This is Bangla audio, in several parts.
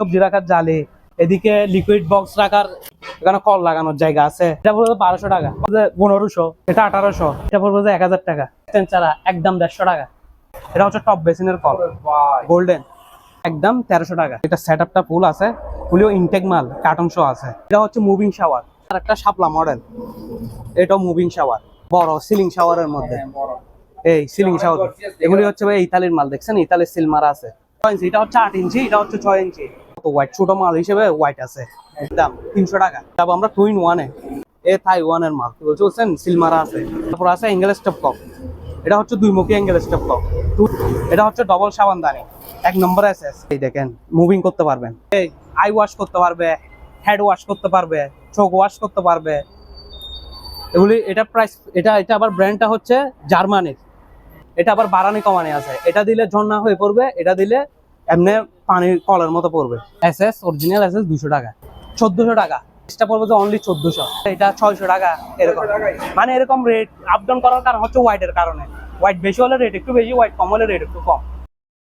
শাকসবজি রাখার জালে এদিকে লিকুইড বক্স রাখার এখানে কল লাগানোর জায়গা আছে। এটা পড়বে বারোশো টাকা পনেরোশো এটা আঠারোশো এটা পড়বে এক হাজার টাকা। চারা একদম দেড়শো টাকা। এটা হচ্ছে টপ বেসিনের কল গোল্ডেন একদম তেরোশো টাকা। এটা সেট আপটা ফুল আছে ফুলিও ইনটেক মাল কার্টন শো আছে। এটা হচ্ছে মুভিং শাওয়ার আর একটা শাপলা মডেল এটাও মুভিং শাওয়ার বড় সিলিং শাওয়ারের মধ্যে। এই সিলিং শাওয়ার এগুলি হচ্ছে ভাই ইতালির মাল দেখছেন? ইতালির সিল মারা আছে। ছয় ইঞ্চি এটা হচ্ছে আট ইঞ্চি এটা হচ্ছে ছয় ইঞ্চি হোয়াইট ছোট মাল হিসেবে হোয়াইট আছে। দাম তিনশো টাকা। তারপর আমরা টুইন ওয়ানে এ ওয়ানের মাল, কি বলছে বলছেন? সিল মারা আছে। তারপর আছে অ্যাঙ্গেল স্টেপ কপ এটা হচ্ছে দুই মুখী অ্যাঙ্গেল স্টেপ কপ এটা হচ্ছে ডবল সাবানদানি। এক নম্বর আছে। এই দেখেন মুভিং করতে পারবেন এই আই ওয়াশ করতে পারবে হেড ওয়াশ করতে পারবে, চোখ ওয়াশ করতে পারবে। এগুলি, এটা প্রাইস এটা এটা আবার ব্র্যান্ডটা হচ্ছে জার্মানির। এটা আবার বারানি কমানি আছে। এটা দিলে ঝর্ণা হয়ে পড়বে, এটা দিলে এমনি পানির কলের মতো পড়বে। S S original S S দুশো টাকা। চোদ্দশো টাকা। এটা পড়বে যে অনলি চোদ্দশো। এটা ছয়শো টাকা এরকম। মানে এরকম রেট আপ ডাউন করার কারণ হচ্ছে হোয়াইটের কারণে। হোয়াইট বেশি হলে রেট একটু বেশি হোয়াইট কম হলে রেট একটু কম।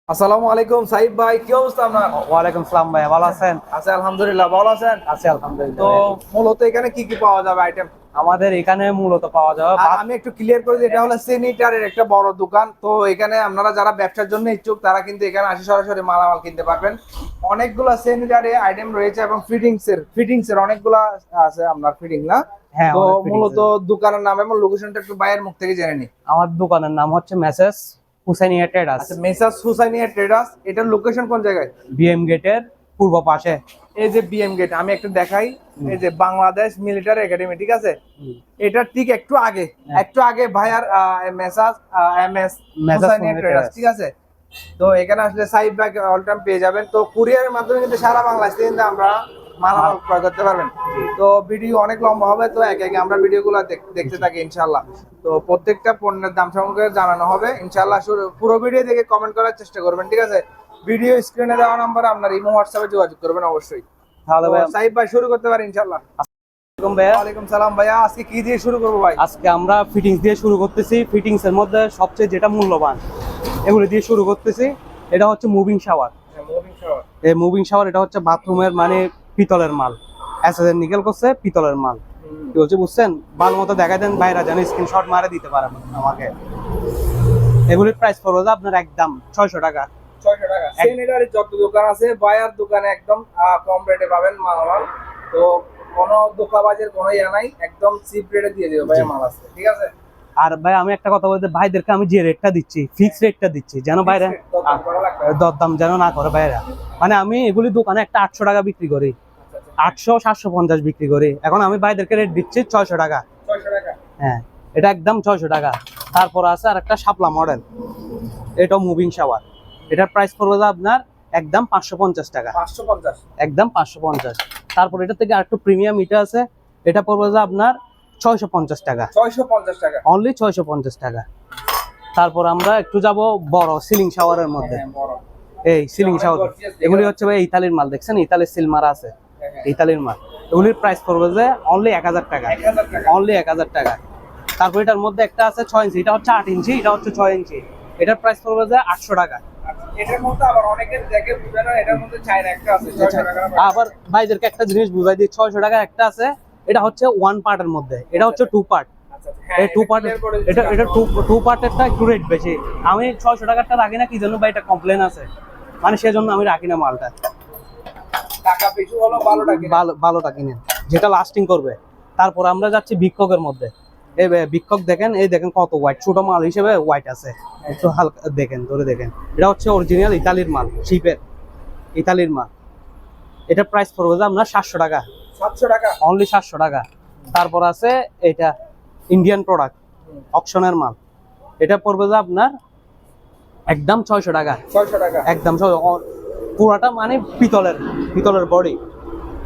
আসসালামু আলাইকুম সাহিব ভাই কি অবস্থা আপনার? ওয়ালাইকুম সালাম ভাই ভালো আছেন? আছে আলহামদুলিল্লাহ ভালো আছেন? আছি তো মূলত এখানে কি কি পাওয়া যাবে আইটেম আমাদের এখানে মূলত পাওয়া যাবে আমি একটু ক্লিয়ার করে দিই এটা হলো সেনিটারের একটা বড় দোকান। তো এখানে আপনারা যারা ব্যবসার জন্য ইচ্ছুক তারা কিন্তু এখানে আসে সরাসরি মালামাল কিনতে পারবেন। অনেকগুলো সেনিটারি আইটেম রয়েছে এবং ফিটিংস এর ফিটিংস এর অনেকগুলো আছে আপনার ফিটিং না? হ্যাঁ তো মূলত দোকানের নাম এবং লোকেশনটা একটু বাইরের মুখ থেকে জেনে নি আমার দোকানের নাম হচ্ছে মেসেজ হুসাইনিয়া ট্রেডার্স আচ্ছা মেসাস হুসাইনিয়া ট্রেডার্স এটার লোকেশন কোন জায়গায়? বিএম গেটের পূর্ব পাশে। এই যে বিএম গেট আমি একটু দেখাই। এই যে বাংলাদেশ মিলিটারি একাডেমি ঠিক আছে? এটা ঠিক একটু আগে হ্যাঁ। একটু আগে ভাইয়ার মেসাজ এম এস ট্রেডার্স ঠিক আছে? তো এখানে আসলে সাইড ব্যাগ অল টাইম পেয়ে যাবেন। তো কুরিয়ারের মাধ্যমে কিন্তু সারা বাংলাদেশ কিন্তু আমরা মালামাল ক্রয় করতে পারবেন। তো ভিডিও অনেক লম্বা হবে তো একে একে আমরা ভিডিওগুলো দেখ- দেখতে থাকি ইনশাল্লাহ তো প্রত্যেকটা পণ্যের দাম সম্পর্কে জানানো হবে। ইনশাল্লাহ পুরো ভিডিও দেখে কমেন্ট করার চেষ্টা করবেন ঠিক আছে? ভিডিও স্ক্রিনে দেওয়া নাম্বারে আপনার ইমো হোয়াটসঅ্যাপে যোগাযোগ করবেন অবশ্যই। তাহলে ভাই তো সাইব ভাই শুরু করতে পারি ইনশাল্লাহ আসসালামু ভাইয়া। ওয়ালাইকুম সালাম ভাইয়া। আজকে কি দিয়ে শুরু করব ভাই? আজকে আমরা ফিটিংস দিয়ে শুরু করতেছি। ফিটিংস এর মধ্যে সবচেয়ে যেটা মূল্যবান এগুলো দিয়ে শুরু করতেছি। এটা হচ্ছে মুভিং শাওয়ার এই মুভিং শাওয়ার এটা হচ্ছে বাথরুমের মানে পিতলের মাল। নিকেল করছে পিতলের মাল। কি বলছে বুঝছেন? ভালো মতো দেখা দেন বাইরে জানি স্ক্রিনশট মারে দিতে পারেন আমাকে। এগুলির প্রাইস পড়বে আপনার একদম ছয়শো টাকা। ছয়শো টাকা। সেনেটারি যত দোকান আছে বায়ার দোকানে একদম কম রেটে পাবেন মালামাল। তো কোনো দোকাবাজের কোনো ইয়া নাই একদম চিপ রেটে দিয়ে দেবে ভাইয়া মাল আছে ঠিক আছে? আর ভাই আমি একটা কথা বলতে ভাইদেরকে আমি যে রেটটা দিচ্ছি ফিক্স রেটটা দিচ্ছি যেন বাইরে দরদাম যেন না করে বাইরে মানে আমি এগুলি দোকানে একটা আটশো টাকা বিক্রি করি আচ্ছা, আচ্ছা। আটশো সাতশো পঞ্চাশ বিক্রি করি। এখন আমি ভাইদেরকে রেট দিচ্ছি ছয়শো টাকা। ছয়শো টাকা। হ্যাঁ এটা একদম ছয়শো টাকা। তারপর আছে আর একটা শাপলা মডেল এটাও মুভিং শাওয়ার এটার প্রাইস পড়বে যে আপনার একদম পাঁচশো পঞ্চাশ টাকা। একদম পাঁচশো পঞ্চাশ। তারপর এটা থেকে আরেকটু প্রিমিয়াম এটা আছে এটা পড়বে যে আপনার ছয়শো পঞ্চাশ টাকা। ছয়শো পঞ্চাশ টাকা। অনলি ছয়শো পঞ্চাশ টাকা। তারপর আমরা একটু যাব বড় সিলিং শাওয়ারের মধ্যে। হ্যাঁ। এই সিলিং শাওয়ার এগুলি হচ্ছে ভাই ইতালির মাল দেখছেন? ইতালির সিল মারা আছে। হ্যাঁ, হ্যাঁ। ইতালির মাল। এগুলির প্রাইস পড়বে যে অনলি এক হাজার টাকা। অনলি এক হাজার টাকা। তারপর এটার মধ্যে একটা আছে ছয় ইঞ্চি। এটা হচ্ছে আট ইঞ্চি এটা হচ্ছে ছয় ইঞ্চি। এটার প্রাইস পড়বে যে আটশো টাকা। আবার টাকা আবার ভাইদেরকে একটা জিনিস বুঝাই দিই ছয়শো টাকা একটা আছে এটা হচ্ছে ওয়ান পার্টের মধ্যে এটা হচ্ছে টু পার্ট আচ্ছা, আচ্ছা। হ্যাঁ, এই টু পার্ট এটা এটা টু টু পার্টেরটা একটু রেট বেশি। আমি ছয়শো টাকারটা রাখি না কি জন্য ভাই এটা কমপ্লেন আছে? মানে সেজন্য আমি রাখি না মালটা। টাকা বেশি হলো ভালো ভালোটা কিনেন যেটা লাস্টিং করবে। তারপর আমরা যাচ্ছি বিক্ষোভের মধ্যে। এই বে- বিক্ষোভ দেখেন এই দেখেন কত হোয়াইট ছোট মাল হিসেবে হোয়াইট আছে। একটু হালকা দেখেন ধরে দেখেন। এটা হচ্ছে অরিজিনাল ইতালির মাল শিপের ইতালির মাল। এটা প্রাইস পড়বে যে আপনার সাতশো টাকা। সাতশো টাকা? অনলি সাতশো টাকা। তারপর আছে এটা ইন্ডিয়ান প্রোডাক্ট অপশনের মাল। এটা পড়বে যে আপনার একদম ছয়শো টাকা। ছয়শো টাকা। একদম পুরাটা মানে পিতলের পিতলের বডি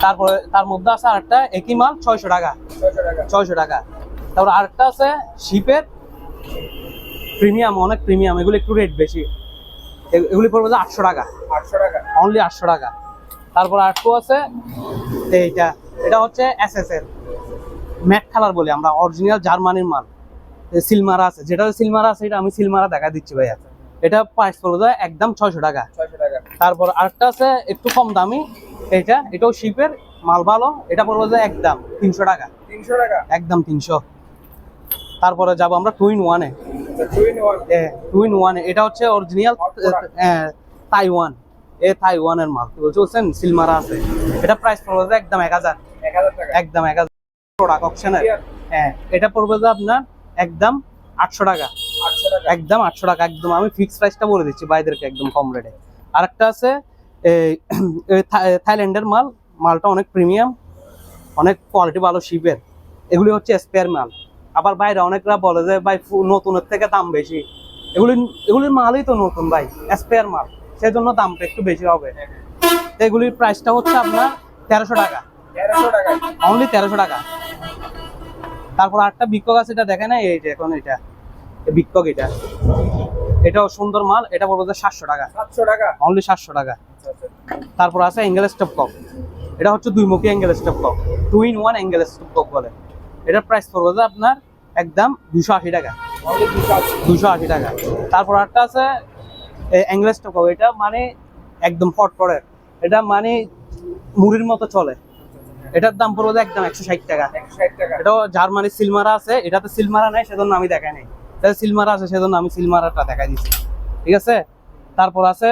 তারপরে তার মধ্যে আছে আরেকটা একই মাল ছয়শো টাকা। ছয়শো টাকা। ছয়শো টাকা। তারপর আরেকটা আছে শিপের প্রিমিয়াম অনেক প্রিমিয়াম এগুলো একটু রেট বেশি। এগুলি পড়বে যে আটশো টাকা। আটশো টাকা। অনলি আটশো টাকা। তারপর আরেকটু আছে এইটা। এটা হচ্ছে এস এস এর ম্যাট কালার বলি আমরা অরিজিনাল জার্মানির মাল। সিলমারা আছে। যেটা সিলমারা আছে এটা আমি সিলমারা দেখা দিচ্ছি ভাইয়া। এটা প্রাইস পড়বে যে একদম ছয়শো টাকা। ছয়শো টাকা। তারপর আরেকটা আছে একটু কম দামি। এটা এটাও শিপের মাল ভালো। এটা পড়বে যে একদম তিনশো টাকা। তিনশো টাকা। একদম তিনশো। তারপরে যাব আমরা টুইন ওয়ানে। দুই নেওয়ার টুইন ওয়ানে। এটা হচ্ছে অরিজিনাল. তাইওয়ান। এ তাইওয়ানের মাল। কি বলছে বলছেন সিলমারা আছে। এটা প্রাইস পড়বে যে একদম এক হাজার। একদম এক হাজার। প্রোডাক্ট অপশনের হ্যাঁ এটা পড়বে যে আপনার একদম আটশো টাকা। একদম আটশো টাকা। একদম আমি ফিক্স প্রাইসটা বলে দিচ্ছি বাইদেরকে একদম কম রেটে আরেকটা আছে এই এই থাইল্যান্ডের মাল। মালটা অনেক প্রিমিয়াম অনেক কোয়ালিটি ভালো শিপের এগুলি হচ্ছে স্পেয়ার মাল। আবার বাইরে অনেকরা বলে যে ভাই নতুনের থেকে দাম বেশি। এগুলি এগুলির মালই তো নতুন ভাই স্পেয়ার মাল। সেই জন্য দামটা একটু বেশি হবে। এগুলির প্রাইসটা হচ্ছে আপনার তেরোশো টাকা। অনলি তেরোশো টাকা। তারপর আরেকটা বিক্ষক আছে এটা দেখে না এই যে এখন এটা। বিক্ষক এটা। এটাও সুন্দর মাল এটা বলব যে সাতশো টাকা। সাতশো টাকা। অনলি সাতশো টাকা। আচ্ছা, আচ্ছা। তারপর আছে অ্যাঙ্গেল স্টপ কক এটা হচ্ছে দুই মুখী angle stopcock two in one angle stopcock বলে। এটার প্রাইস পড়বে যে আপনার একদম দুশো আশি টাকা। দুশো আশি টাকা। তারপর একটা আছে অ্যাঙ্গেল স্টপ এটা মানে একদম ফটফটের এটা মানে মুড়ির মতো চলে। এটার দাম পড়বে একদম একশো ষাট টাকা। 160 টাকা। এটাও জার্মানি সিলমারা আছে এটাতে সিলমারা নাই সেজন্য আমি দেখাই নাই। এটা সিলমারা আছে সেজন্য আমি সিলমারাটা দেখাই দিচ্ছি ঠিক আছে? তারপর আছে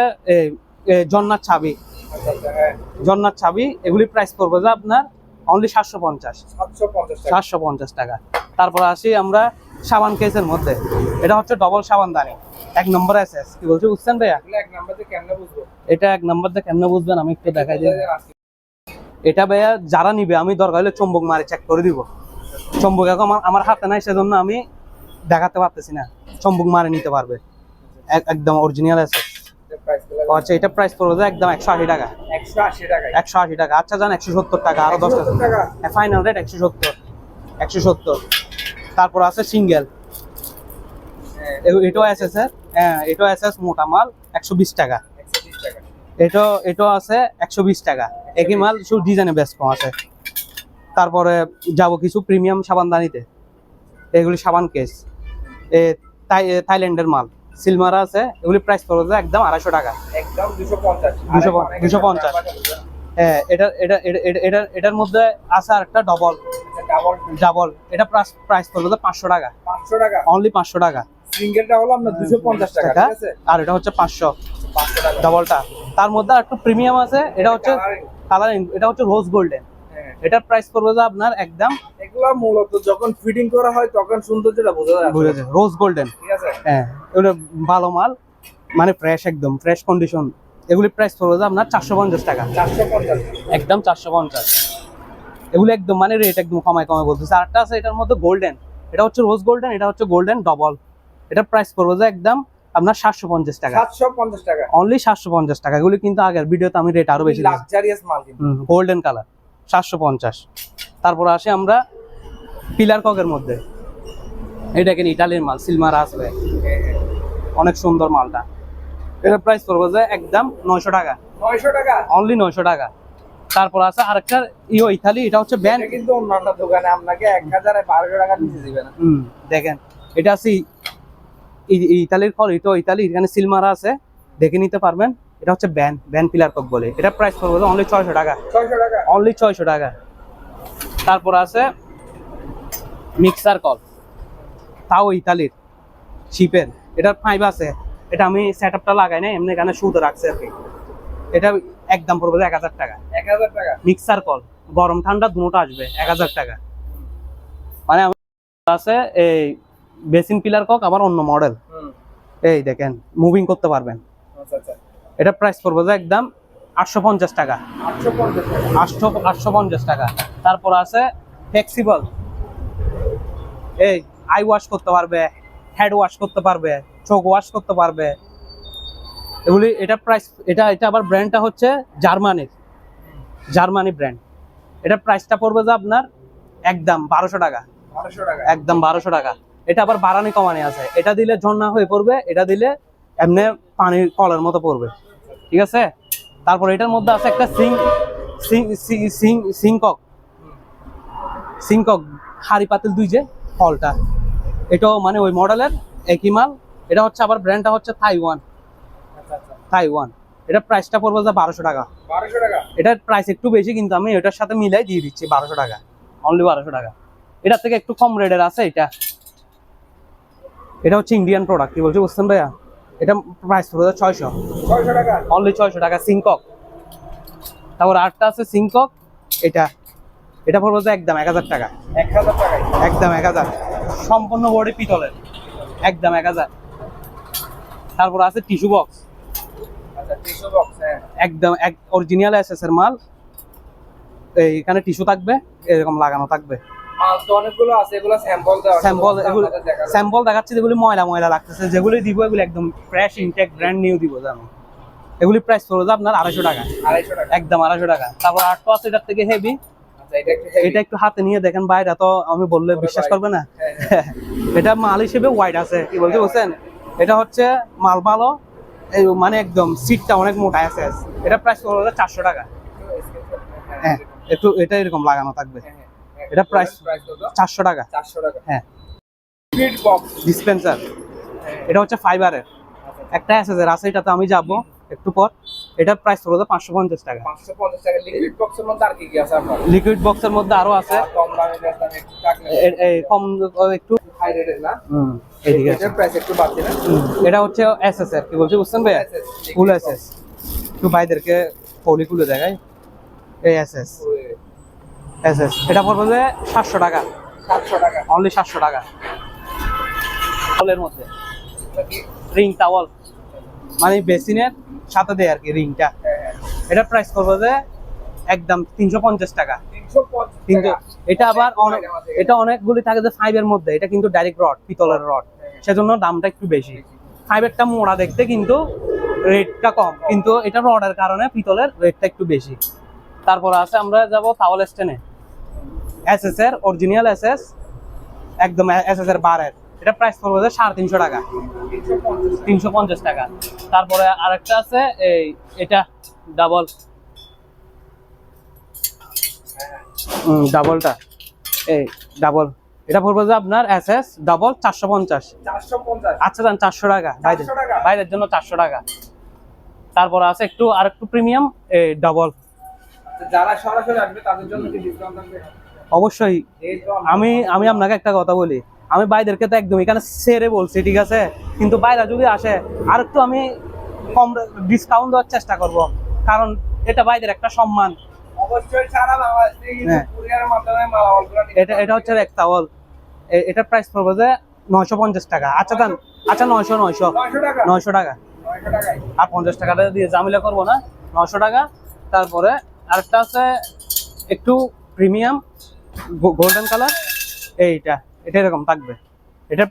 জন্নার ছাবি আচ্ছা, আচ্ছা, হ্যাঁ। জন্নার ছাবি এগুলি প্রাইস পড়বে যে আপনার অনলি সাতশো পঞ্চাশ। 750 সাতশো পঞ্চাশ টাকা। তারপর আসি আমরা সাবান কেসের মধ্যে। এটা হচ্ছে ডবল সাবান দানি। এক নম্বর এস এস কি বলছি বুঝছেন ভাইয়া? এটা এক নম্বর দিয়ে কেমনে বুঝবেন? আমি একটু দেখাই দিই। এটা ভাইয়া যারা নিবে আমি দরকার হলে চম্বক মারে চেক করে দিব। চম্বক এখন আমার আমার হাতে নাই সেজন্য আমি দেখাতে পারতেছি না। চম্বক মারে নিতে পারবে। এক- একদম অরিজিনাল ও আচ্ছা এটা প্রাইস পড়বে যে একদম একশো আশি টাকা। 180 টাকা একশো আশি টাকা। আচ্ছা যান একশো সত্তর টাকা আরও দশ টাকা। 170 টাকা। ফাইনাল রেট একশো সত্তর। একশো সত্তর। তারপর আছে সিঙ্গেল হ্যাঁ, এটাও এস এস হ্যাঁ এটাও এস এস মোটা মাল একশো বিশ টাকা। 120 এটা এটাও আছে একশো বিশ টাকা। একই মাল শুধু ডিজাইনে বেশ কম আছে। তারপরে যাব কিছু প্রিমিয়াম সাবানদানিতে এগুলি সাবান কেস এ থাই থাইল্যান্ডের মাল। সিলমারা আছে এগুলি প্রাইস পড়বে একদম আড়াইশো টাকা। একদম 250 200 250 হ্যাঁ এটা এটা এটা- এটা- এটার মধ্যে আছে আর একটা ডবল ডাবল এটা প্রাইস পড়বে পাঁচশো টাকা। 500 টাকা। অনলি পাঁচশো টাকা। সিঙ্গেলটা হলো আপনার 250 টাকা টাকা। আর এটা হচ্ছে পাঁচশো। 500 টাকা। ডাবলটা তার মধ্যে আর একটু প্রিমিয়াম আছে এটা হচ্ছে কালারিং এটা হচ্ছে রোজ গোল্ডেন। এটার প্রাইস পড়বে যে আপনার একদম এগুলো মূলত যখন ফিটিং করা হয় তখন সৌন্দর্যটা বোঝা যায় বুঝে যায়। রোজ গোল্ডেন ঠিক আছে? হ্যাঁ এগুলো ভালো মাল মানে ফ্রেশ একদম ফ্রেশ কন্ডিশন এগুলি প্রাইস পড়বে যে আপনার চারশো পঞ্চাশ টাকা। 450 একদম চারশো পঞ্চাশ। এগুলো একদম মানে রেট একদম কমায় কমায় বলতেছে। আরেকটা আছে এটার মধ্যে গোল্ডেন এটা হচ্ছে রোজ গোল্ডেন এটা হচ্ছে গোল্ডেন ডবল এটার প্রাইস পড়বে যে একদম আপনার সাতশো পঞ্চাশ টাকা। 750 টাকা। অনলি সাতশো পঞ্চাশ টাকা। এগুলি কিন্তু আগের ভিডিওতে আমি রেট আরও বেশি লাক্সারিয়াস মাল গোল্ডেন কালার সাতশো পঞ্চাশ। তারপর আসে আমরা পিলার ককের মধ্যে। এটা দেখেন ইটালির মাল সিলমার আসবে। অনেক সুন্দর মালটা। এটা প্রাইস করব যে একদম নয়শো টাকা। 900 টাকা? অনলি নয়শো টাকা। তারপর আছে আরেকটা ইও ইতালি এটা হচ্ছে ব্যান্ড। কিন্তু অন্যান্য দোকানে আপনাকে 1000 1200 টাকা নিচে দিবে না। হুম দেখেন। এটা আছে ইতালির ফল এটা ইতালি এখানে সিলমারা আছে। দেখে নিতে পারবেন। এটা হচ্ছে ব্যান ব্যান পিলার কক বলে। এটা প্রাইস পড়বে অনলি ছয়শো টাকা। 600 টাকা। অনলি ছয়শো টাকা। তারপর আছে মিক্সার কল তাও ইতালির শিপের এটার ফাইভ আছে। এটা আমি সেট আপটা লাগাই না এমনি এখানে সুতো রাখছে আর কি। এটা একদম পড়বে এক হাজার টাকা। 1000 টাকা। মিক্সার কল গরম ঠান্ডা দুটো আসবে এক হাজার টাকা। মানে আছে এই বেসিন পিলার কক আবার অন্য মডেল এই দেখেন মুভিং করতে পারবেন। আচ্ছা আচ্ছা। এটা প্রাইস পড়বে যে একদম আটশো পঞ্চাশ টাকা। আটশো আটশো পঞ্চাশ টাকা। তারপর আছে ফ্লেক্সিবল এই আই ওয়াশ করতে পারবে হেড ওয়াশ করতে পারবে চোখ ওয়াশ করতে পারবে। এগুলি এটা প্রাইস এটা এটা আবার ব্র্যান্ডটা হচ্ছে জার্মানির জার্মানি ব্র্যান্ড এটা প্রাইসটা পড়বে যে আপনার একদম বারোশো টাকা। 1200 টাকা। একদম বারোশো টাকা। এটা আবার বাড়ানি কমানি আছে। এটা দিলে ঝর্ণা হয়ে পড়বে এটা দিলে এমনি পানির কলের মতো পড়বে। ঠিক আছে? তারপর এটার মধ্যে আছে একটা সিং সিং সিংকক। সিংকক হাড়ি পাতিল দুই যে ফলটা। এটাও মানে ওই মডেলের একই মাল। এটা হচ্ছে আবার ব্র্যান্ডটা হচ্ছে থাইওয়ান আচ্ছা আচ্ছা। থাইওয়ান এটা প্রাইসটা পড়বে যে বারোশো টাকা। বারোশো টাকা? এটার প্রাইস একটু বেশি কিন্তু আমি এটার সাথে মিলাই দিয়ে দিচ্ছি বারোশো টাকা। অনলি বারোশো টাকা। এটার থেকে একটু কম রেটের আছে এটা। এটা হচ্ছে ইন্ডিয়ান প্রোডাক্ট কি বলছি বুঝছেন ভাইয়া? এটা প্রাইস পড়বে ছয়শো। ছয়শো টাকা? অনলি ছয়শো টাকা সিংকক তারপর আটটা আছে সিংকক এটা এটা পড়বে একদম এক হাজার টাকা। এক হাজার টাকায় একদম এক হাজার। সম্পূর্ণ বডি পিতলের। একদম এক হাজার। তারপর আছে টিস্যু বক্স। আচ্ছা বক্স হ্যাঁ। একদম এক অরিজিনাল এসএস এর মাল। এই এখানে টিস্যু থাকবে এরকম লাগানো থাকবে। মাল তো অনেকগুলো আছে এগুলো স্যাম্পল দেওয়া স্যাম্পল এগুলো স্যাম্পল দেখাচ্ছি যেগুলি ময়লা ময়লা লাগতেছে। যেগুলি দিব এগুলি একদম ফ্রেশ ইনটেক ব্র্যান্ড নিউ দিব জানো। এগুলি প্রাইস পড়বে আপনার আড়াইশো টাকা। আড়াইশো টাকা। একদম আড়াইশো টাকা। তারপর আটটা আছে এটার থেকে হেভি আচ্ছা এটা একটু হাতে নিয়ে দেখেন বাইরে তো আমি বললে বিশ্বাস করবে না। হ্যাঁ, এটা মাল হিসেবে হোয়াইট আছে কি বলতে বলছেন এটা হচ্ছে মাল ভালো মানে একদম সিটটা অনেক মোটা আছে এটা প্রাইস পড়বে চারশো টাকা। হ্যাঁ, হ্যাঁ একটু এটা এরকম লাগানো থাকবে। হ্যাঁ, হ্যাঁ। এটা প্রাইস চারশো টাকা। চারশো টাকা। হ্যাঁ। ডিসপেন্সার এটা হচ্ছে ফাইবারের একটা আছে যে আছে আমি যাব একটু পর। এটার প্রাইস পড়বে পাঁচশো পঞ্চাশ টাকা। লিকুইড বক্সের মধ্যে আর আছে কম একটু এটা হচ্ছে এসএস এর কি বলছি বুঝছেন ভাই ফুল এসএস একটু ভাইদেরকে পলি খুলে দেখাই। এই এসএস এসএস এটা পড়বে যে সাতশো টাকা। সাতশো টাকা। অনলি সাতশো টাকা। টাওয়ালের মধ্যে। রিং টাওয়াল মানে বেসিনের সাথে দেয় আর কি রিংটা হ্যাঁ। প্রাইস করবে যে একদম তিনশো পঞ্চাশ টাকা। কিন্তু এটা আবার অনেক এটা অনেকগুলি থাকে যে ফাইভের মধ্যে। এটা কিন্তু ডাইরেক্ট রড পিতলের রড সেজন্য দামটা একটু বেশি। ফাইভেরটা মোড়া দেখতে কিন্তু রেটটা কম। কিন্তু এটা রডের কারণে পিতলের রেটটা একটু বেশি। তারপর আছে আমরা যাব তাওয়াল স্ট্যান্ডে এসএস এর অরিজিনাল এসএস একদম এসএস এর বারের। এটা প্রাইস পড়বে সাড়ে তিনশো টাকা। তিনশো পঞ্চাশ টাকা। তারপরে আরেকটা আছে এই এটা ডাবল ডাবলটা এই ডাবল এটা পড়বে যে আপনার এস এস ডাবল চারশো পঞ্চাশ। আচ্ছা দাম চারশো টাকা। বাইরে 400 বাইরের জন্য চারশো টাকা। তারপর আছে একটু আর একটু প্রিমিয়াম এই ডাবল যারা সরাসরি আসবে তাদের জন্য কি ডিসকাউন্ট থাকবে? অবশ্যই। আমি আমি আপনাকে একটা কথা বলি। আমি বাইদেরকে তো একদম এখানে সেরে বলছি ঠিক আছে? কিন্তু বাইরা যদি আসে আর একটু আমি কম ডিসকাউন্ট দেওয়ার চেষ্টা করব। কারণ এটা বাইদের একটা সম্মান। হ্যাঁ। এটা এটা হচ্ছে এক তাওয়াল এটার প্রাইস পড়বে যে নয়শো পঞ্চাশ টাকা। আচ্ছা দান আচ্ছা নয়শো নয়শো। নয়শো টাকা? নয়শো নয়শো আর পঞ্চাশ টাকাটা দিয়ে জামিলা করব না। নশো টাকা তারপরে আরেকটা আছে একটু প্রিমিয়াম গোল্ডেন কালার এইটা এটা এরকম থাকবে। এটা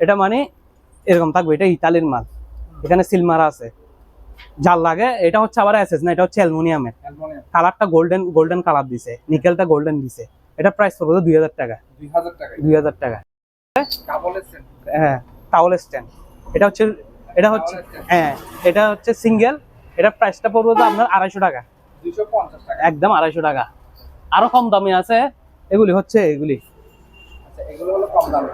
এটা মানে এরকম থাকবে এটা ইতালির মাল। এখানে সিলমারা আছে। যার লাগে এটা হচ্ছে আবার এসএস না এটা হচ্ছে অ্যালুমিনিয়ামের। অ্যালমোনিয়াম। কালারটা গোল্ডেন গোল্ডেন কালার দিছে। নিকেলটা গোল্ডেন দিছে। এটা প্রাইস পড়বে দুই হাজার টাকা। দুই হাজার টাকা। হ্যাঁ টাওয়াল স্ট্যান্ড এটা হচ্ছে এটা হচ্ছে হ্যাঁ এটা হচ্ছে সিঙ্গেল এটা প্রাইসটা পড়বে তো আপনার আড়াইশো টাকা। একদম আড়াইশো টাকা। আরও কম দামি আছে এগুলি হচ্ছে এগুলি। আচ্ছা এগুলো হলো কম দামে।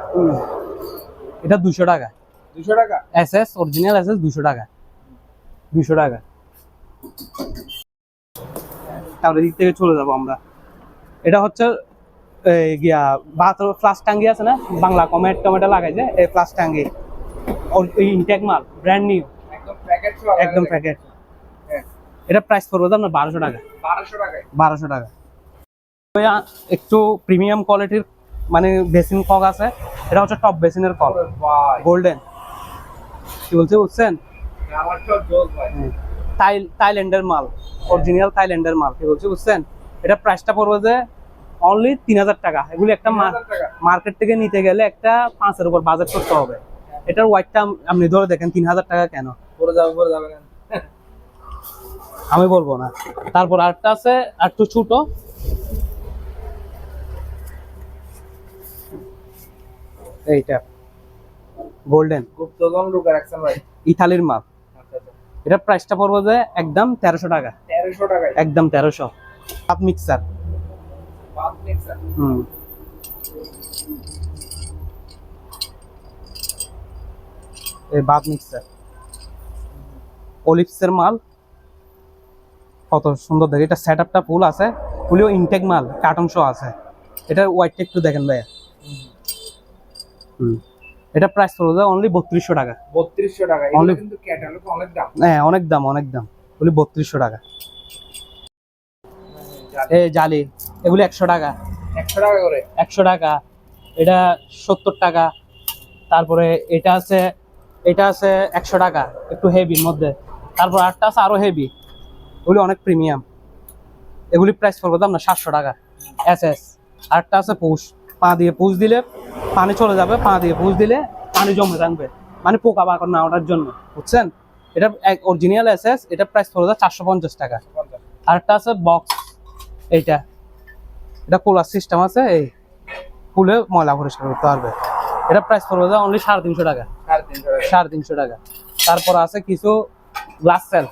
এটা দুশো টাকা। দুশো টাকা? S S original S S দুশো টাকা। দুশো টাকা। তাহলে দিক থেকে চলে যাব আমরা। এটা হচ্ছে এই গিয়া বাথরুম ফ্লাস টাঙ্গি আছে না? বাংলা কমেট টমেটো লাগাই যে এই ফ্লাস টাঙ্গি। ইনটেক মাল ব্র্যান্ড নিউ একদম প্যাকেট একদম প্যাকেট এটা প্রাইস পড়বে তো আপনার বারোশো টাকা। বারোশো টাকায়। বারোশো টাকা। একটু প্রিমিয়াম কোয়ালিটির মানে বেসিন কক আছে। এটা হচ্ছে টপ বেসিনের কল ভাই গোল্ডেন কি বলছে বুঝছেন? থাইল্যান্ডের মাল। অরিজিনাল থাইল্যান্ডের মাল কি বলছে বুঝছেন? এটা প্রাইসটা পড়বে যে অনলি তিন হাজার টাকা। এগুলি একটা মার্কেট থেকে নিতে গেলে একটা পাঁচের উপর বাজেট করতে হবে। এটার ওয়াইটটা আপনি ধরে দেখেন তিন হাজার টাকা কেন? পরে যাবে পরে যাবে আমি বলব না। তারপর আরেকটা আছে আর একটু ছোট। এইটা। গোল্ডেন গুপ্তধন লুকা রাখছেন ভাই। ইতালির মাল আচ্ছা আচ্ছা। এটা প্রাইসটা পড়বে যে একদম তেরোশো টাকা। তেরোশো টাকায় একদম তেরোশো। হাত মিক্সার বাদ মিক্সার হুম। এই বাদ মিক্সার অলিভসের মাল। কত সুন্দর দেখে। এটা সেট আপটা ফুল আছে। ফুলিও ইনটেক মাল। কার্টন শো আছে। এটার ওয়াইটটা একটু দেখেন ভাইয়া। এটা প্রাইস পড়বে অনলি বত্রিশশো টাকা। বত্রিশশো টাকা Only- কিন্তু ক্যাটালগ অনেক দাম। হ্যাঁ অনেক দাম অনেক দাম। এগুলি বত্রিশশো টাকা। এই জালি এগুলি একশো টাকা। একশো টাকা করে? একশো টাকা। এটা সত্তর টাকা। তারপরে এটা আছে এটা আছে একশো টাকা একটু হেভির মধ্যে। তারপর আটটা আছে আরও হেভি এগুলি অনেক প্রিমিয়াম এগুলি প্রাইস পড়বে দাম না সাতশো টাকা। এস এস আরেকটা আছে পুষ পা দিয়ে পুষ দিলে পানি চলে যাবে, পা দিয়ে পুষ দিলে পানি জমে থাকবে। মানে পোকা বাকড় না ওঠার জন্য, বুঝছেন? এটা অরিজিনাল এস এস এটা প্রাইস পড়বে চারশো পঞ্চাশ টাকা। আরেকটা আছে বক্স এইটা। এটা কুলার সিস্টেম আছে, এই কুলে ময়লা পরিষ্কার করতে পারবে। এটা প্রাইস পড়বে যে অনলি সাড়ে তিনশো টাকা। সাড়ে তিনশো টাকা। তারপর আছে কিছু গ্লাস সেল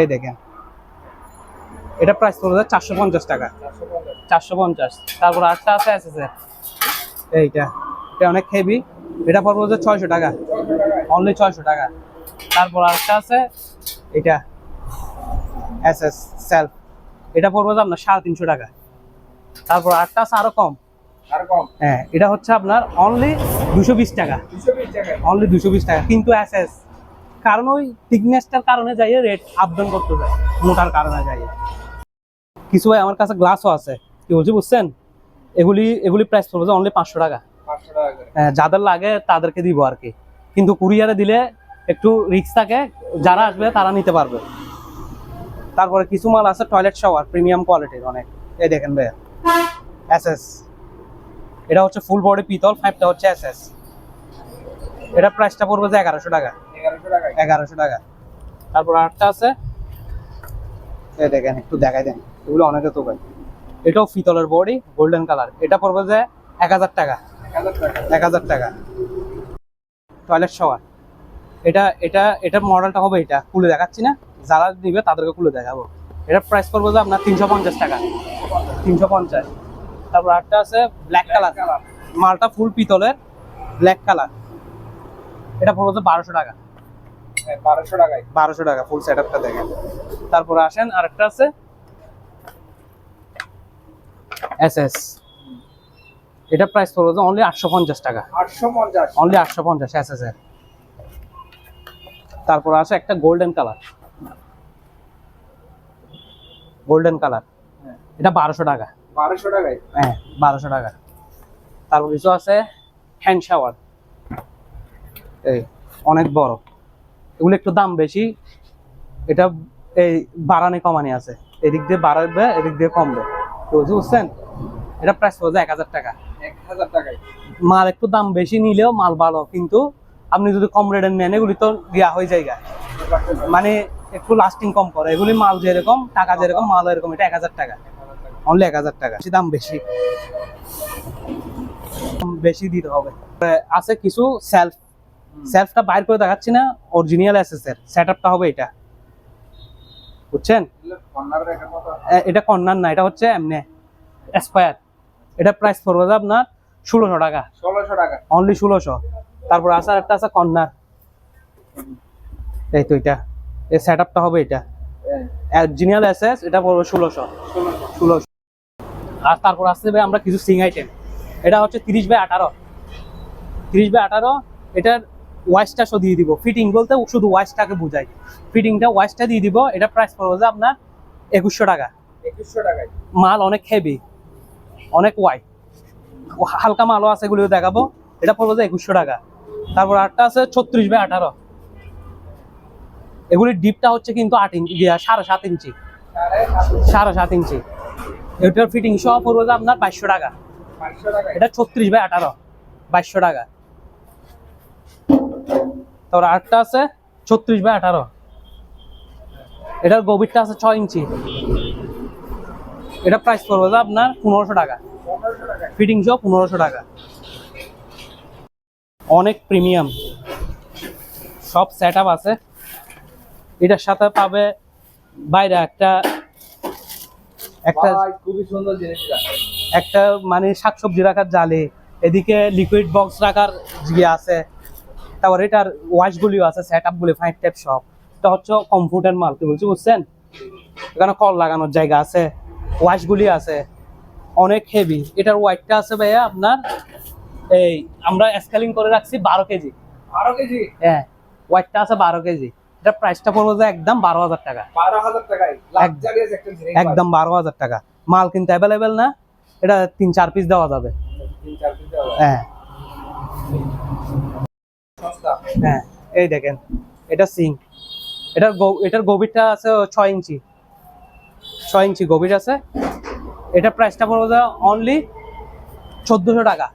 এই দেখেন। এটা প্রাইস পড়বে চারশো পঞ্চাশ টাকা। চারশো পঞ্চাশ। তারপর আটটা আছে এস এইটা এটা অনেক হেভি এটা পড়বে যে ছয়শো টাকা। অনলি ছয়শো টাকা। তারপর আরেকটা আছে। এটা এস এস সেলফ এটা পড়বে যে আপনার সাড়ে তিনশো টাকা। তারপর আরেকটা আছে আরও কম। আর কম। হ্যাঁ এটা হচ্ছে আপনার অনলি দুশো বিশ টাকা। অনলি দুশো বিশ টাকা। কিন্তু এস এস কারণ ওই থিকনেসটার কারণে যাই রেট আপ ডাউন করতে যায়। মোটার কারণে যাই কিছু ভাই আমার কাছে গ্লাসও আছে। কি বলছি বুঝছেন? এগুলি এগুলি প্রাইস পড়বে যে অনলি পাঁচশো টাকা। হ্যাঁ, যাদের লাগে তাদেরকে দিব আর কি। কিন্তু কুরিয়ারে দিলে একটু রিস্ক থাকে যারা আসবে তারা নিতে পারবে। তারপরে কিছু মাল আছে টয়লেট শাওয়ার প্রিমিয়াম কোয়ালিটির অনেক। এই দেখেন ভাইয়া। এস এস এটা হচ্ছে ফুল বডি পিতল ফাইভটা হচ্ছে এস এস এটা প্রাইসটা পড়বে যে এগারোশো টাকা। এগারোশো টাকা। তারপর আরেকটা আছে। এই দেখেন একটু দেখাই দেন। এগুলো অনেকে তো ভাই। এটাও পিতলের বডি গোল্ডেন কালার এটা পড়বে যে এক হাজার টাকা। এক হাজার টাকা। টয়লেট শাওয়ার এটা এটা এটার মডেলটা হবে এটা। খুলে দেখাচ্ছি না। যারা নিবে তাদেরকে খুলে দেখাবো। এটার প্রাইস পড়বে যে আপনার তিনশো পঞ্চাশ টাকা। তিনশো পঞ্চাশ। তারপর একটা আছে ব্ল্যাক কালার কালার মালটা ফুল পিতলের ব্ল্যাক কালার এটা পড়বে যে বারোশো টাকা। হ্যাঁ, বারোশো টাকায়। বারোশো টাকা ফুল সেট আপটা দেখেন। তারপরে আসেন আরেকটা আছে এস এস এটা প্রাইস পড়বে যে অনলি আটশো পঞ্চাশ টাকা। আটশো পঞ্চাশ। অনলি আটশো পঞ্চাশ এস এস এর। তারপর আছে একটা গোল্ডেন কালার গোল্ডেন কালার। এটা বারোশো টাকা। বারোশো টাকায়? হ্যাঁ বারোশো টাকা। তারপর কিছু আছে হ্যান্ড শাওয়ার এই অনেক বড়। এগুলো একটু দাম বেশি। এটা এই বাড়ানি কমানি আছে। এদিক দিয়ে বাড়াবে এদিক দিয়ে কমবে। তো বুঝতে বুঝছেন? এটা প্রাইস পড়বে এক হাজার টাকা। মাল একটু দাম বেশি নিলেও মাল ভালো কিন্তু আপনি যদি কম রেটের নেন এগুলি তো দেওয়া হয়ে যায় মানে একটু লাস্টিং কম করে। এগুলি মাল যেরকম টাকা যেরকম মাল এরকম এটা এক হাজার টাকা। অনলি এক হাজার টাকা বেশি দাম বেশি। বেশি দিতে হবে। আছে কিছু সেলফ সেলফটা বাইর করে দেখাচ্ছি না অরিজিনাল এসএস এর সেটআপটা হবে এটা। বুঝছেন? এটা কর্নার না এটা হচ্ছে এমনি এসপায়ার এটা প্রাইস পড়বে আপনার ষোলোশো টাকা। ষোলোশো টাকা। অনলি ষোলোশো। তারপর আছে একটা আছে কর্নার এই তো এটা। এই সেট আপটা হবে এটা। অরিজিনাল এসএস এটা পড়বে ষোলোশো। ষোলোশো। আর তারপর ভাই আমরা কিছু সিং আইটেম এটা হচ্ছে তিরিশ বাই আঠারো। তিরিশ বাই আঠারো এটার ওয়াইসটা শো দিয়ে দিব। ফিটিং বলতে শুধু ওয়াইসটাকে বুঝাই ফিটিংটা ওয়াইসটা দিয়ে দিব। এটা প্রাইস পড়বে যে আপনার একুশশো টাকা। একুশশো টাকায়। মাল অনেক হেভি অনেক ওয়াই হালকা মালও আছে এগুলিও দেখাবো। এটা পড়ব যে একুশশো টাকা। তারপর আটটা আছে ছত্রিশ বাই আঠারো। এগুলির ডিপটা হচ্ছে কিন্তু আট ইঞ্চি সাড়ে সাত ইঞ্চি। সাড়ে সাত ইঞ্চি। এটার ফিটিং সহ পড়বে যে আপনার বাইশশো টাকা। এটা ছত্রিশ বাই আঠারো, বাইশশো টাকা। তারপর আটটা আছে ছত্রিশ বাই আঠারো। এটার গভীরটা আছে ছয় ইঞ্চি। এটা প্রাইস পড়বে যে আপনার পনেরোশো টাকা। ফিটিং সহ পনেরোশো টাকা। অনেক প্রিমিয়াম সব সেট আছে। এটার সাথে পাবে বাইরে একটা একটা খুবই সুন্দর জিনিসটা। একটা মানে শাকসবজি রাখার জালে এদিকে লিকুইড বক্স রাখার ইয়ে আছে। তারপর এটার ওয়াশগুলিও আছে সেট আপগুলি ফাইভ টাইপ সব এটা হচ্ছে কমফোর্টের মাল কি বলছি বুঝছেন? এখানে কল লাগানোর জায়গা আছে। ওয়াশগুলি আছে। অনেক হেভি এটার ওয়াইটটা আছে ভাইয়া আপনার এই আমরা স্কেলিং করে রাখছি বারো কেজি। বারো কেজি? হ্যাঁ ওয়াইটটা আছে বারো কেজি। এটা প্রাইসটা পড়বে যে একদম বারো হাজার টাকা। বারো হাজার টাকায়। একদম। বারো হাজার টাকা। মাল কিন্তু অ্যাভেলেবেল না। এটা তিন চার পিস দেওয়া যাবে। হ্যাঁ। হ্যাঁ এই দেখেন। এটা সিঙ্ক এটার এটার গভীরটা আছে ছয় ইঞ্চি। ছয় ইঞ্চি গভীর আছে। এটা প্রাইসটা পড়ব পড়বে অনলি চোদ্দোশো টাকা।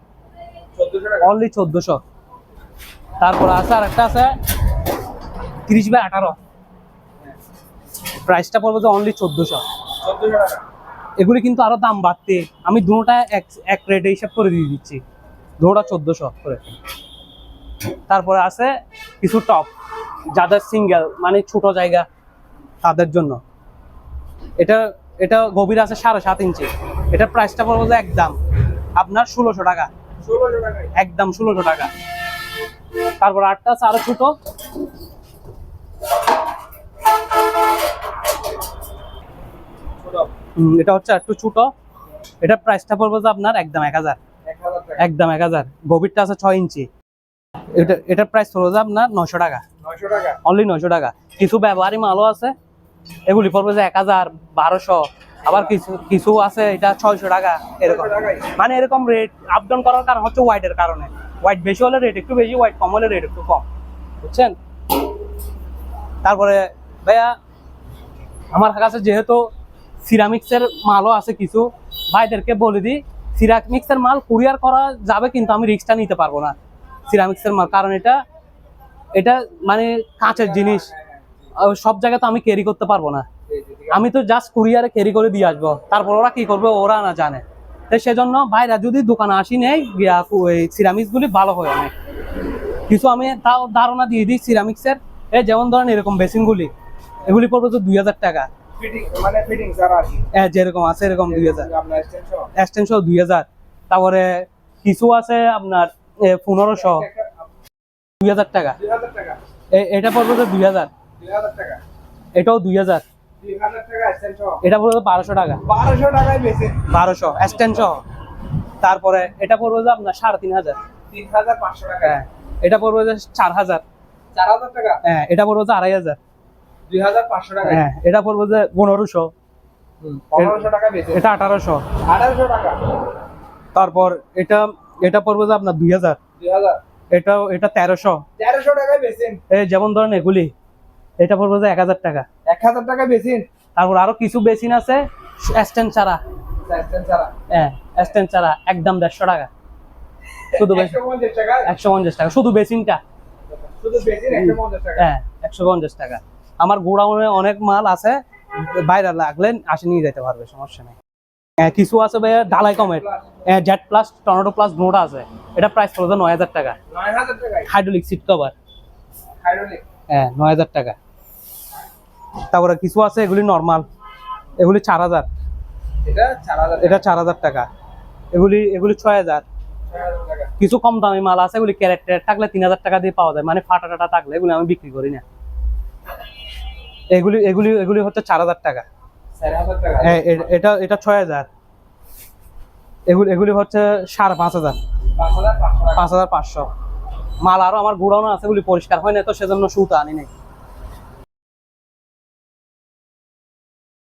অনলি চোদ্দোশো। তারপর আছে আর একটা আছে তিরিশ বাই আঠারো। প্রাইসটা পড়বে যে অনলি চোদ্দোশো। এগুলি কিন্তু আরও দাম বাড়তে। আমি দুটোটা এক এক রেটে হিসাব করে দিয়ে দিচ্ছি। দুটোটা চোদ্দোশো করে। তারপরে আছে কিছু টপ যাদের সিঙ্গেল মানে ছোট জায়গা, তাদের জন্য। এটা এটা গভীর আছে সাড়ে সাত ইঞ্চি এটার প্রাইসটা পড়বে যে একদম আপনার ষোলোশো টাকা। একদম ষোলোশো টাকা। তারপর আটটা আছে আরও ছোট। এটা হচ্ছে একটু ছোট। এটার প্রাইসটা পড়বে যে আপনার একদম এক হাজার। একদম এক হাজার। গভীরটা আছে ছয় ইঞ্চি এটা এটার প্রাইস পড়ব যে আপনার নশো টাকা। অনলি নশো টাকা। কিছু ব্যবহারী মালও আছে। এগুলি পড়বে যে এক হাজার, বারোশো, আবার কিছু কিছু আছে, এটা ছয়শো টাকা, এরকম। মানে এরকম রেট আপ ডাউন করার কারণ হচ্ছে হোয়াইটের কারণে। হোয়াইট বেশি হলে রেট একটু বেশি হোয়াইট কম হলে রেট একটু কম। বুঝছেন? তারপরে, ভাইয়া, আমার কাছে যেহেতু সিরামিক্সের মালও আছে কিছু, ভাইদেরকে বলে দিই সিরামিক্সের মাল কুরিয়ার করা যাবে কিন্তু আমি রিক্সটা নিতে পারব না। সিরামিক্সের মাল, কারণ এটা এটা মানে কাঁচের জিনিস। সব জায়গায় তো আমি ক্যারি করতে পারব না। আমি তো জাস্ট কুরিয়ারে ক্যারি করে দিয়ে আসব। তারপর ওরা কি করবে ওরা না জানে। তো সেজন্য ভাইরা যদি দোকানে আসি নেই সিরামিক্স গুলি ভালো হয় অনেক। কিছু আমি তাও ধারণা দিয়ে দিই সিরামিক্সের এই যেমন ধরেন এরকম বেসিন গুলি এগুলি পড়বে তো দুই হাজার টাকা। হ্যাঁ যেরকম আছে এরকম দুই হাজার। এক্সটেনশন দুই হাজার। তারপরে কিছু আছে আপনার পনেরোশো। দুই হাজার টাকা। এটা পড়বে তো দুই হাজার। এটাও দুই হাজার। এটা পড়বে বারোশো টাকা। বারোশো টাকায় বেশি বারোশো এক্সটেনশন তারপরে এটা পড়বে যে আপনার সাড়ে তিন হাজার। তিন হাজার পাঁচশো টাকা। হ্যাঁ এটা পড়বে যে চার হাজার। চার হাজার টাকা? হ্যাঁ এটা পড়বে যে আড়াই হাজার। দুই হাজার পাঁচশো টাকা। হ্যাঁ এটা পড়বে যে পনেরোশো। পনেরোশো টাকা বেশি এটা আঠারোশো। আঠারোশো টাকা। তারপর এটা এটা পড়বে যে আপনার দুই হাজার। দুই হাজার। এটা এটা তেরোশো। তেরোশো টাকায় বেশি এই যেমন ধরেন এগুলি। এটা পড়বে যে এক হাজার টাকা। এক হাজার টাকা বেশি? তারপর আরও কিছু বেসিন আছে স্ট্যান্ড ছাড়া। হ্যাঁ স্ট্যান্ড ছাড়া একদম দেড়শো টাকা। শুধু একশো পঞ্চাশ টাকা? শুধু বেসিনটা। হ্যাঁ একশো পঞ্চাশ টাকা। আমার গোডাউনে অনেক মাল আছে বাইরে লাগলে আসে নিয়ে যেতে পারবে সমস্যা নেই। হ্যাঁ, কিছু আছে ভাইয়া ডালাই কমের। জেট প্লাস টর্নেডো প্লাস নোটা আছে। এটা প্রাইস পড়বে নয় হাজার টাকা। হাইড্রোলিক সিট কভার হাইড্রোলিক হ্যাঁ নয় হাজার টাকা। তারপরে কিছু আছে এগুলি নর্মাল এগুলি চার হাজার। এটা চার হাজার টাকা। এগুলি এগুলি ছয় হাজার। কিছু কম দামি মাল আছে এগুলি ক্যারেক্টার থাকলে তিন হাজার টাকা দিয়ে পাওয়া যায়। মানে ফাটা টাটা থাকলে এগুলি আমি বিক্রি করি না। এগুলি এগুলি এগুলি হচ্ছে চার হাজার টাকা। এ- এটা এটা ছয় হাজার। এগুলি এগুলি হচ্ছে সাড়ে পাঁচ হাজার। পাঁচ হাজার পাঁচশো মাল আরও আমার গোডাউন আছে এগুলি পরিষ্কার হয় না তো সেজন্য সুতা আনি নাই।